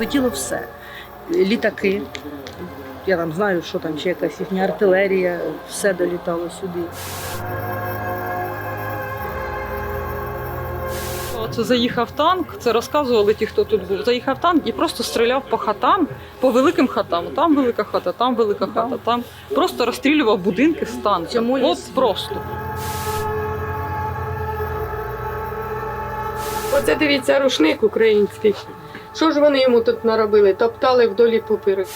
летіло все. Літаки. Я там знаю, що там ще якась їхня артилерія, все долітало сюди. Це заїхав танк, це розказували ті, хто тут був. Заїхав танк і просто стріляв по хатам, по великим хатам. Там велика хата, там велика хата, там просто розстрілював будинки з танком. Цьому От просто. Оце дивіться рушник український. Що ж вони йому тут наробили? Топтали вдолі поперек.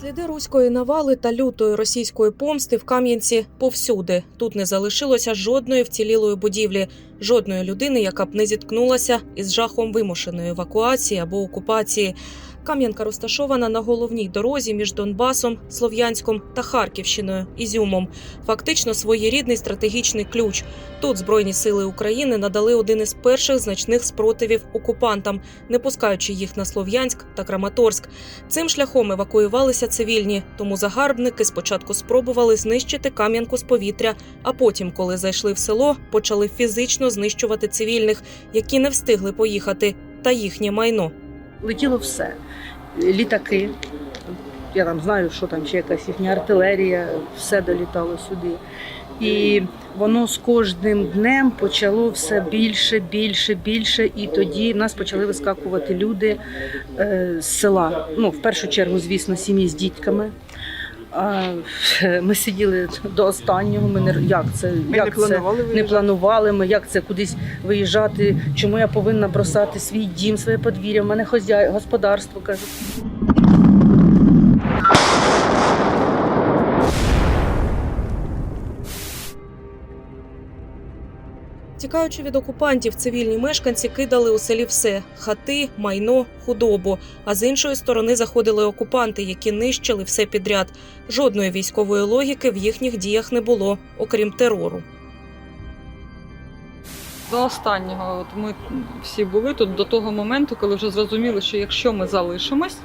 Сліди руської навали та лютої російської помсти в Кам'янці повсюди. Тут не залишилося жодної вцілілої будівлі, жодної людини, яка б не зіткнулася із жахом вимушеної евакуації або окупації. Кам'янка розташована на головній дорозі між Донбасом, Слов'янськом та Харківщиною Ізюмом. Фактично своєрідний стратегічний ключ. Тут Збройні сили України надали один із перших значних спротивів окупантам, не пускаючи їх на Слов'янськ та Краматорськ. Цим шляхом евакуювалися цивільні, тому загарбники спочатку спробували знищити Кам'янку з повітря, а потім, коли зайшли в село, почали фізично знищувати цивільних, які не встигли поїхати, та їхнє майно. Летіло все. Літаки. Я там знаю, що там ще якась їхня артилерія, все долітало сюди. І воно з кожним днем почало все більше, більше, більше. І тоді нас почали вискакувати люди е, з села. Ну, в першу чергу, звісно, сім'ї з дітками. А, ми сиділи до останнього. Ми не як це як не це? планували не планували ми, як це кудись виїжджати, чому я повинна бросати свій дім, своє подвір'я, в мене хозяй, господарство кажуть. Тікаючи від окупантів, цивільні мешканці кидали у селі все хати, майно, худобу. А з іншої сторони заходили окупанти, які нищили все підряд. Жодної військової логіки в їхніх діях не було, окрім терору. До останнього, от ми всі були тут до того моменту, коли вже зрозуміли, що якщо ми залишимось,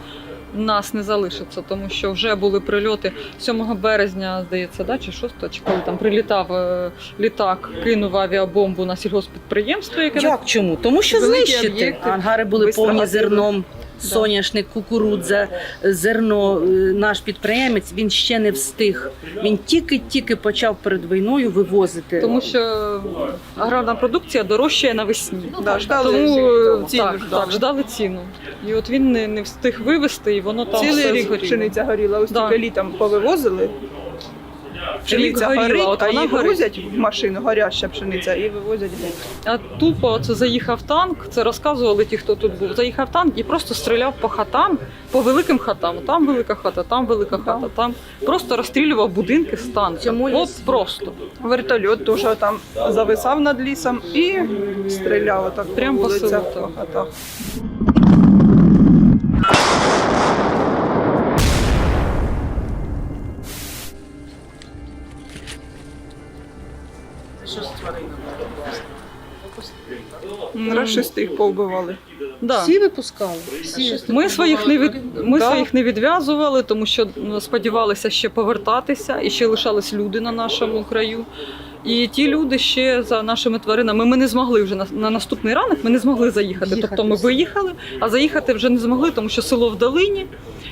нас не залишиться, тому що вже були прильоти 7 березня, здається, да, чи 6, чи коли там прилітав е, літак, кинув авіабомбу на сільгоспідприємство, яке Як чому? Тому що Великі знищити. об'єкти Ангари були бистро повні зерном. Соняшник, кукурудза, зерно. Е, Наш підприємець він ще не встиг. Він тільки-тільки почав перед війною вивозити. тому що аграрна продукція дорожчає навесні. Да, ждали Тому е, ціну так, ждали. так, ждали ціну. І от він не, не встиг вивезти, і воно там Цілий рік пшениця горіла, ось Да. тільки літом повивозили. Пшениця горіла, горить, от а вона її горить. грузять в машину, горяща пшениця, і вивозять геть. А тупо це заїхав танк, це розказували ті, хто тут був. Заїхав танк і просто стріляв по хатам, по великим хатам. Там велика хата, там велика хата, там просто розстрілював будинки з є От просто. Вертольот теж там зависав над лісом і стріляв отак Прям по по селу, по так. хатах. М, їх повбивали. Да. Всі випускали. Всі. Ми своїх не від ми Да. своїх не відв'язували, тому що ну, сподівалися ще повертатися, і ще лишались люди на нашому краю. І ті люди ще за нашими тваринами. Ми не змогли вже на, на наступний ранок. Ми не змогли заїхати. Їхати Тобто ми виїхали, а заїхати вже не змогли, тому що село в долині,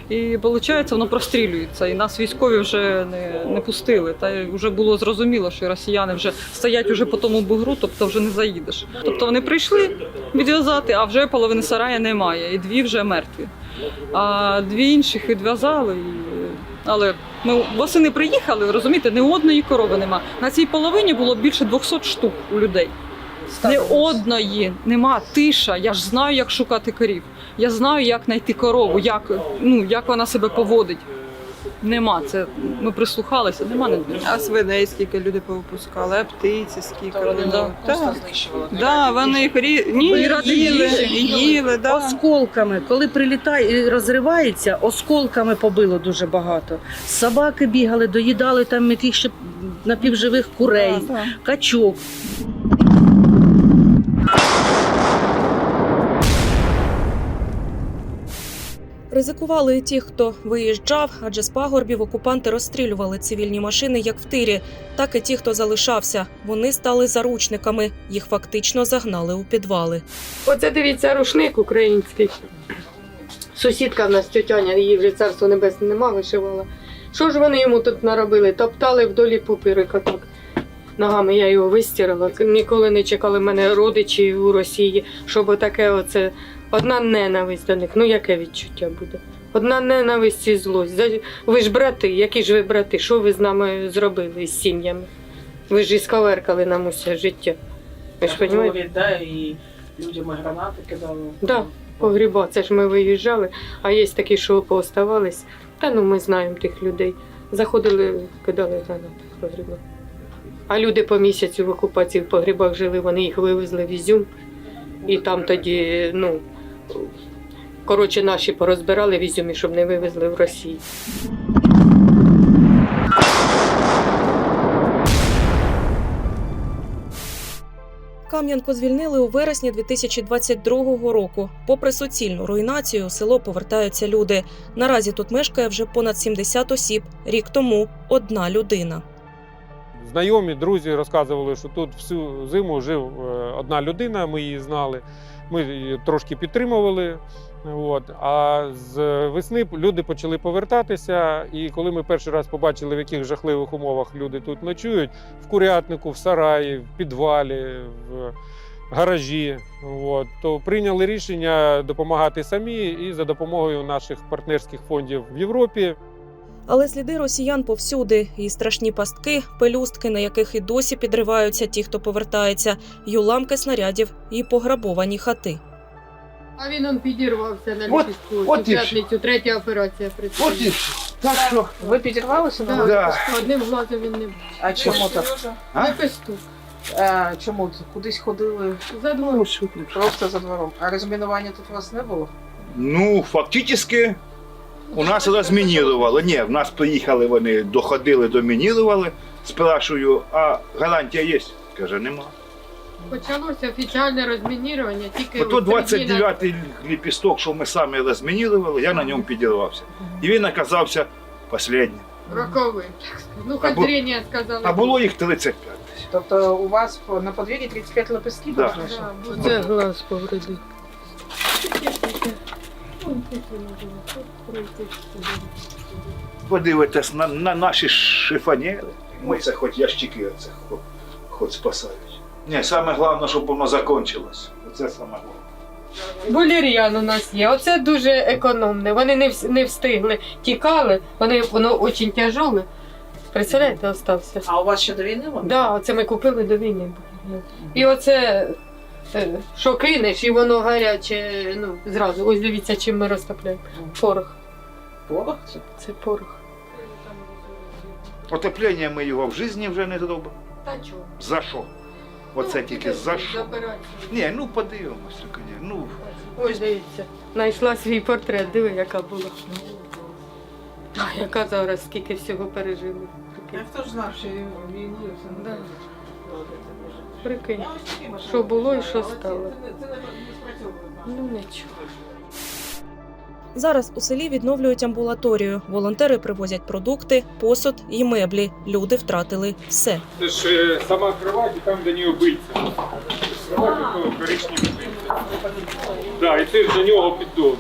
і виходить, воно прострілюється. І нас військові вже не, не пустили. Та вже було зрозуміло, що росіяни вже стоять уже по тому бугру, тобто вже не заїдеш. Тобто вони прийшли відв'язати, а вже половини сарая немає, і дві вже мертві. А дві інших відв'язали. І... Але ми восени приїхали, розумієте, ні одної корови нема. На цій половині було більше 200 штук у людей. Ні одної нема тиша. Я ж знаю, як шукати корів. Я знаю, як знайти корову, як, ну, як вона себе поводить. Нема. Це ми прислухалися, нема не А свиней скільки люди повипускали, а птиці скільки. вони, Ну, да, так. Да, вони їх рі... Ні, І ради їли, їжі. їли, да. Осколками, коли прилітає і розривається, осколками побило дуже багато. Собаки бігали, доїдали там яких ще напівживих курей, Да, да. качок. Ризикували ті, хто виїжджав, адже з пагорбів окупанти розстрілювали цивільні машини як в тирі, так і ті, хто залишався. Вони стали заручниками, їх фактично загнали у підвали. Оце дивіться рушник український. Сусідка в нас тьотяня, її вже царство небесне нема, вишивала. Що ж вони йому тут наробили? Топтали вдолі пупирика так. Ногами я його вистирала. Ніколи не чекали мене родичі у Росії, щоб отаке оце одна ненависть до них. Ну яке відчуття буде? Одна ненависть і злость. Ви ж брати, які ж ви брати? Що ви з нами зробили з сім'ями? Ви ж ісковеркали нам усе життя. Ви ж розумієте? Да, і людям гранати кидали. Да. Погріба, це ж ми виїжджали, а є такі, що пооставались. Та ну ми знаємо тих людей. Заходили, кидали гранати погріба. А люди по місяцю в окупації в погрібах жили, вони їх вивезли в Ізюм. І там тоді, ну, коротше, наші порозбирали в Ізюмі, щоб не вивезли в Росію. Кам'янку звільнили у вересні 2022 року. Попри суцільну руйнацію, у село повертаються люди. Наразі тут мешкає вже понад 70 осіб. Рік тому одна людина. Знайомі, друзі розказували, що тут всю зиму жив е, одна людина, ми її знали. Ми трошки підтримували. От. А з весни люди почали повертатися. І коли ми перший раз побачили, в яких жахливих умовах люди тут ночують, в курятнику, в сараї, в підвалі, в гаражі, от, то прийняли рішення допомагати самі і за допомогою наших партнерських фондів в Європі Але сліди росіян повсюди, і страшні пастки, пелюстки, на яких і досі підриваються ті, хто повертається, й уламки снарядів, і пограбовані хати. А він он підірвався на От- ліпістку. от п'ятницю, третя операція От і все. Так що, Ви підірвалися на Да. Да. Одним глазом він не був. А чому так? А? Лепесток. А, чому кудись ходили За ну, тут? просто за двором? А розмінування тут у вас не було? Ну, фактично, у нас розмінірували. Ні, в нас приїхали вони, доходили, домінірували. Спрашую, а гарантія є? Каже, нема. Почалося офіціальне розмінірування тільки Ото 29-й ліпісток, що ми самі розмінірували, я на ньому підірвався. І він оказався останнім. так сказати. Ну, хоч А бу- зрення сказали. А було їх 35. Тобто у вас по- на подвір'ї 35 лепестків Да. Да, Це глаз повредив. Подивитесь на, на наші шифонєри. Ми це хоч ящики оце, хоч, хоч спасають. Ні, саме головне, щоб воно закінчилось. Оце саме головне. Валеріан у нас є. Оце дуже економне. Вони не, вс- не встигли, тікали, вони, воно дуже тяжоле. Представляєте, остався. А у вас ще до війни воно? Да, оце ми купили до війни. І оце, що кинеш, і воно гаряче, ну, зразу. Ось дивіться, чим ми розтопляємо. Порох. Порох? Це Це порох. Отеплення ми його в житті вже не зробимо. Та чого? За що? Оце тільки за що? Ні, ну подивимося, коні. Ну, Ось дивіться. Знайшла свій портрет, диви, яка була. А яка зараз, скільки всього пережили. Я Прикинь. хто ж знав, що війну і все Да. Прикинь. Що було і що стало. Це не- це не спрацьовує. Ну нічого. Зараз у селі відновлюють амбулаторію. Волонтери привозять продукти, посуд і меблі. Люди втратили все. Це ж е, сама кровать, і там до нього бильця. Кровать такого коричневого. Да, і це ж до нього піддон.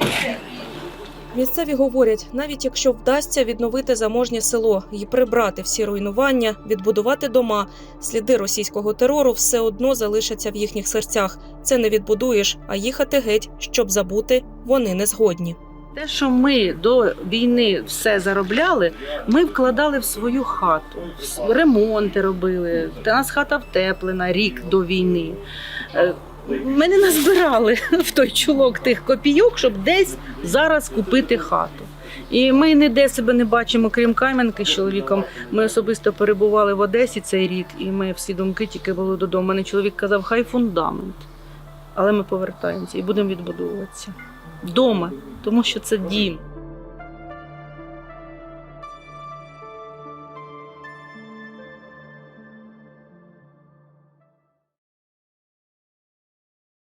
Місцеві говорять, навіть якщо вдасться відновити заможнє село і прибрати всі руйнування, відбудувати дома, сліди російського терору все одно залишаться в їхніх серцях. Це не відбудуєш, а їхати геть, щоб забути, вони не згодні. Те, що ми до війни все заробляли, ми вкладали в свою хату. Ремонти робили. Та нас хата втеплена рік до війни. Ми не назбирали в той чулок тих копійок, щоб десь зараз купити хату. І ми ніде себе не бачимо, крім Кам'янки з чоловіком. Ми особисто перебували в Одесі цей рік, і ми всі думки тільки були додому. Мене чоловік казав, хай фундамент. Але ми повертаємося і будемо відбудовуватися вдома, тому що це дім.